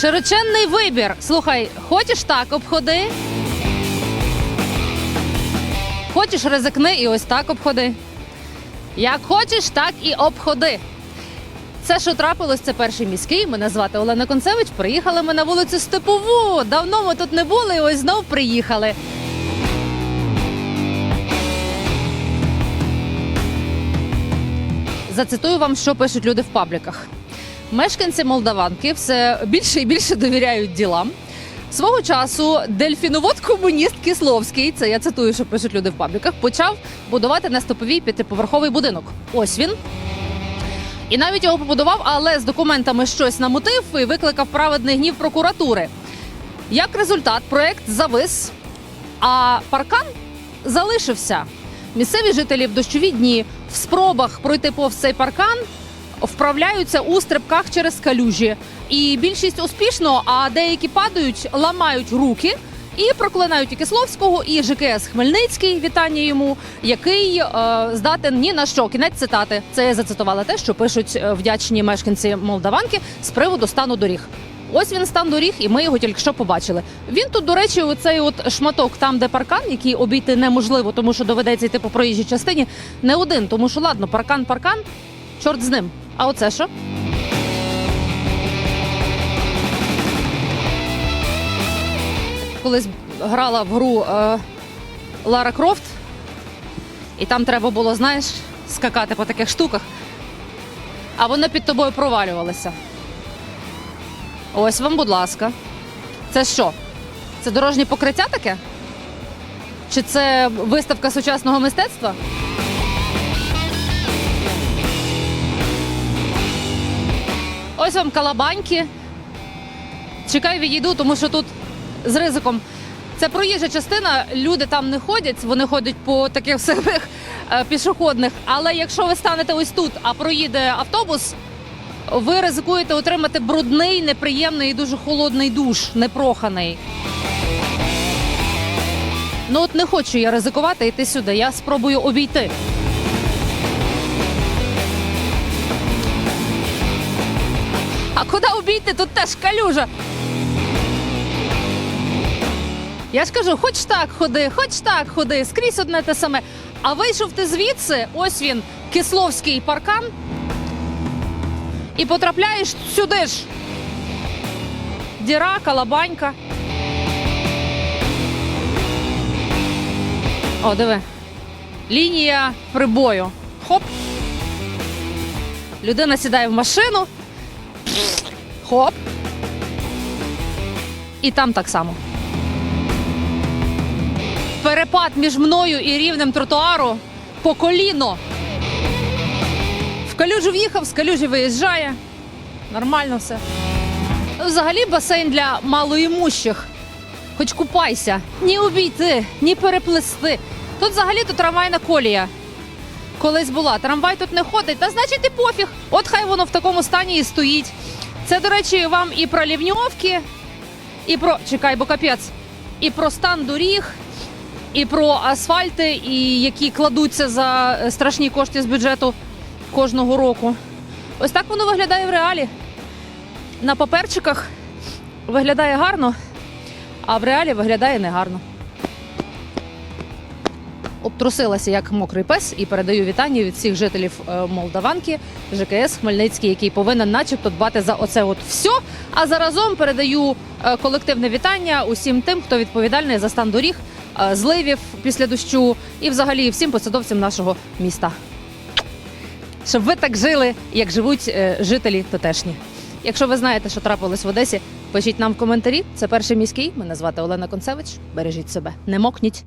Широченний вибір. Слухай, хочеш так обходи? Хочеш ризикни і ось так обходи. Як хочеш, так і обходи. Це, що трапилось, це перший міський. Мене звати Олена Концевич. Приїхали ми на вулицю Степову. Давно ми тут не були, і ось знов приїхали. Зацитую вам, що пишуть люди в пабліках. Мешканці Молдаванки все більше і більше довіряють ділам. Свого часу дельфіновод комуніст Кисловський, це я цитую, що пишуть люди в пабліках, почав будувати на стоповій п'ятиповерховий будинок. Ось він. І навіть його побудував, але з документами щось намутив і викликав праведний гнів прокуратури. Як результат, проект завис, а паркан залишився. Місцеві жителі в дощові дні в спробах пройти повз цей паркан вправляються у стрибках через калюжі. І більшість успішно, а деякі падають, ламають руки. І проклинають і Кисловського, і ЖКС Хмельницький, вітання йому, який е, здатен ні на що. Кінець цитати. Це я зацитувала те, що пишуть е, вдячні мешканці Молдаванки з приводу стану доріг. Ось він стан доріг, і ми його тільки що побачили. Він тут, до речі, оцей от шматок, там, де паркан, який обійти неможливо, тому що доведеться йти по проїжджій частині, не один. Тому що ладно, паркан, паркан, чорт з ним. А оце що? Колись грала в гру е, Лара Крофт, і там треба було, знаєш, скакати по таких штуках, а вони під тобою провалювалися. Ось вам, будь ласка. Це що? Це дорожнє покриття таке? Чи це виставка сучасного мистецтва? Ось вам калабаньки. Чекай, відійду, тому що тут з ризиком. Це проїжджа частина, люди там не ходять, вони ходять по таких самих е, пішохідних. Але якщо ви станете ось тут, а проїде автобус, ви ризикуєте отримати брудний, неприємний і дуже холодний душ, непроханий. Ну от не хочу я ризикувати йти сюди. Я спробую обійти. Куди обійти? Тут теж калюжа. Я ж кажу, хоч так ходи, хоч так ходи, скрізь одне те саме. А вийшов ти звідси, ось він, Кисловський паркан, і потрапляєш сюди ж. Діра, калабанька. О, диви. Лінія прибою. Хоп. Людина сідає в машину. Хоп. І там так само. Перепад між мною і рівнем тротуару по коліно. В калюжу в'їхав, з калюжі виїжджає. Нормально все. Взагалі басейн для малоімущих. Хоч купайся, ні обійти, ні переплести. Тут взагалі то трамвайна колія. Колись була. Трамвай тут не ходить, та значить і пофіг. От хай воно в такому стані і стоїть. Це, до речі, вам і про лівньовки, і про. Чекай, бо капець. І про стан доріг, і про асфальти, і які кладуться за страшні кошти з бюджету кожного року. Ось так воно виглядає в реалі. На паперчиках виглядає гарно, а в реалі виглядає негарно. Обтрусилася як мокрий пес і передаю вітання від всіх жителів е, Молдаванки, ЖКС Хмельницький, який повинен, начебто, дбати за оце от все. А заразом передаю е, колективне вітання усім тим, хто відповідальний за стан доріг, е, зливів після дощу і взагалі всім посадовцям нашого міста. Щоб ви так жили, як живуть жителі тутешні. Якщо ви знаєте, що трапилось в Одесі, пишіть нам в коментарі. Це перший міський. Мене звати Олена Концевич. Бережіть себе, не мокніть.